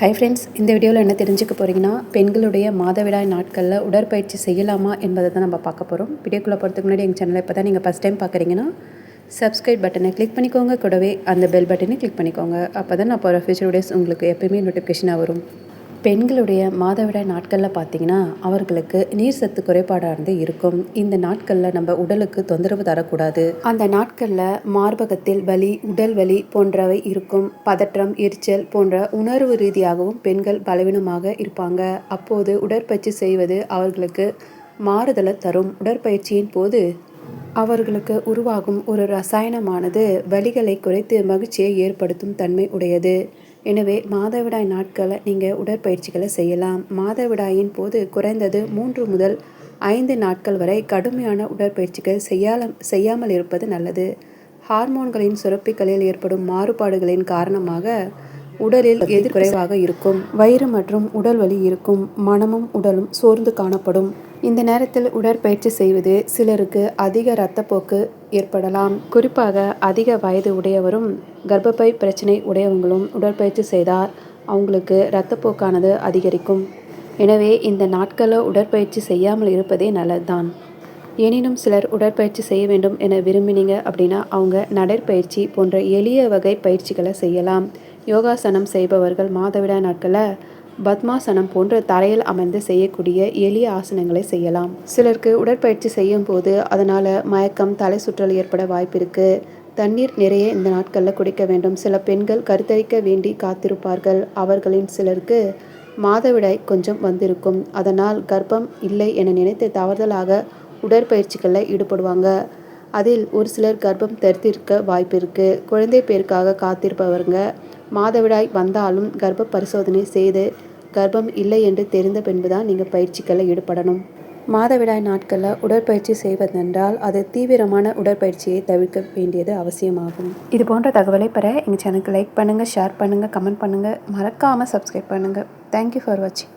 Hi friends இந்த வீடியோவில் என்ன தெரிஞ்சுக்க போகிறீங்கன்னா பெண்களுடைய மாதவிடாய் நாட்களில் உடற்பயிற்சி செய்யலாமா என்பதை தான் நம்ம பார்க்க போகிறோம் வீடியோக்குள்ளே போகிறதுக்கு முன்னாடி எங்கள் சேனலை இப்போ தான் நீங்கள் ஃபஸ்ட் டைம் பார்க்குறீங்கன்னா சப்ஸ்கிரைப் பட்டனை கிளிக் பண்ணிக்கோங்க. கூடவே அந்த பெல் பட்டனை கிளிக் பண்ணிக்கோங்க. அப்போ தான் நான் போகிற ஃபியூச்சர் வீடியோஸ் உங்களுக்கு எப்பயுமே நோட்டிஃபிகேஷனாக வரும். பெண்களுடைய மாதவிடாய் நாட்களில் பார்த்தீங்கன்னா அவர்களுக்கு நீர் சத்து குறைபாடாக இருந்து இருக்கும். இந்த நாட்களில் நம்ம உடலுக்கு தொந்தரவு தரக்கூடாது. அந்த நாட்களில் மார்பகத்தில் வலி உடல் வலி போன்றவை இருக்கும். பதற்றம் எரிச்சல் போன்ற உணர்வு ரீதியாகவும் பெண்கள் பலவீனமாக இருப்பாங்க. அப்போது உடற்பயிற்சி செய்வது அவர்களுக்கு மாறுதலை தரும். உடற்பயிற்சியின் போது அவர்களுக்கு உருவாகும் ஒரு ரசாயனமானது வலிகளை குறைத்து மகிழ்ச்சியை ஏற்படுத்தும் தன்மை உடையது. எனவே மாதவிடாய் நாட்களை நீங்கள் உடற்பயிற்சிகளை செய்யலாம். மாதவிடாயின் போது குறைந்தது மூன்று முதல் ஐந்து நாட்கள் வரை கடுமையான உடற்பயிற்சிகள் செய்யால செய்யாமல் இருப்பது நல்லது. ஹார்மோன்களின் சுரப்பிகளில் ஏற்படும் மாறுபாடுகளின் காரணமாக உடலில் எது குறைவாக இருக்கும். வயிறு மற்றும் உடல் வலி இருக்கும். மனமும் உடலும் சோர்ந்து காணப்படும். இந்த நேரத்தில் உடற்பயிற்சி செய்வது சிலருக்கு அதிக இரத்தப்போக்கு ஏற்படலாம். குறிப்பாக அதிக வயது உடையவரும் கர்ப்பப்பை பிரச்சனை உடையவங்களும் உடற்பயிற்சி செய்தால் அவங்களுக்கு இரத்தப்போக்கானது அதிகரிக்கும். எனவே இந்த நாட்களில் உடற்பயிற்சி செய்யாமல் இருப்பதே நல்லதுதான். எனினும் சிலர் உடற்பயிற்சி செய்ய வேண்டும் என விரும்பினீங்க அப்படின்னா அவங்க நடைப்பயிற்சி போன்ற எளிய வகை பயிற்சிகளை செய்யலாம். யோகாசனம் செய்பவர்கள் மாதவிடாய் நாட்களில் பத்மாசனம் போன்ற தரையில் அமர்ந்து செய்யக்கூடிய எளிய ஆசனங்களை செய்யலாம். சிலருக்கு உடற்பயிற்சி செய்யும் போது அதனால் மயக்கம் தலை சுற்றல் ஏற்பட வாய்ப்பு இருக்குது தண்ணீர் நிறைய இந்த நாட்களில் குடிக்க வேண்டும். சில பெண்கள் கருத்தரிக்க வேண்டி காத்திருப்பார்கள். அவர்களின் சிலருக்கு மாதவிடாய் கொஞ்சம் வந்திருக்கும். அதனால் கர்ப்பம் இல்லை என நினைத்து தவறுதலாக உடற்பயிற்சிகளில் ஈடுபடுவாங்க. அதில் ஒரு சிலர் கர்ப்பம் தரித்திருக்க வாய்ப்பு இருக்குது குழந்தை பேருக்காக காத்திருப்பவருங்க. மாதவிடாய் வந்தாலும் கர்ப்ப பரிசோதனை செய்து கர்ப்பம் இல்லை என்று தெரிந்த பின்புதான் நீங்கள் பயிற்சிகளில் ஈடுபடணும். மாதவிடாய் நாட்களில் உடற்பயிற்சி செய்வதென்றால் அது தீவிரமான உடற்பயிற்சியை தவிர்க்க வேண்டியது அவசியமாகும். இது போன்ற தகவலை பெற எங்கள் சேனலுக்கு லைக் பண்ணுங்கள் ஷேர் பண்ணுங்கள் கமெண்ட் பண்ணுங்கள் மறக்காமல் சப்ஸ்கிரைப் பண்ணுங்கள் தேங்க்யூ ஃபார் வாட்சிங்